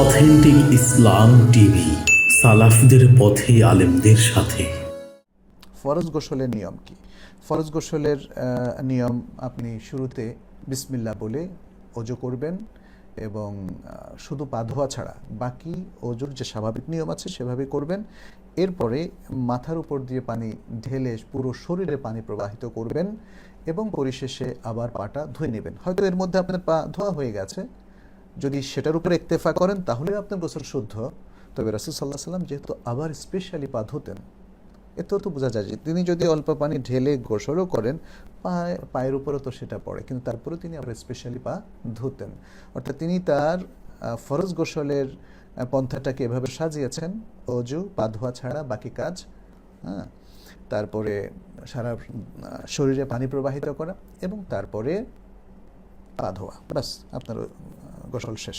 Authentic ইসলাম TV, সালাফদের পথে আলেমদের সাথে। ফরজ গোসলের নিয়ম কি? ফরজ গোসলের নিয়ম আপনি শুরুতে বিসমিল্লা বলে অজু করবেন এবং শুধু পা ধোয়া ছাড়া, বাকি অজুর যে স্বাভাবিক নিয়ম আছে সেভাবে করবেন। এরপরে মাথার উপর দিয়ে পানি ঢেলে পুরো শরীরে পানি প্রবাহিত করবেন এবং পরিশেষে আবার পাটা ধুয়ে নেবেন। হয়তো এর মধ্যে আপনার পা ধোয়া হয়ে গেছে যদি সেটার উপরে একতেফা করেন, তাহলে আপনার গোসল শুদ্ধ। তবে রাসুল সাল্লাহ সাল্লাম যেহেতু আবার স্পেশালি পা ধুতেন এতেও তো বোঝা যায় যে তিনি যদি অল্প পানি ঢেলে গোসলও করেন, পায়ে, পায়ের উপরও তো সেটা পড়ে, কিন্তু তারপরেও তিনি আবার স্পেশালি পা ধুতেন। অর্থাৎ তিনি তার ফরজ গোসলের পন্থাটাকে এভাবে সাজিয়েছেন, অজু পা ধোয়া ছাড়া বাকি কাজ হ্যাঁ তারপরে সারা শরীরে পানি প্রবাহিত করা এবং তারপরে পা ধোয়া। ব্যাস আপনার গোসল শেষ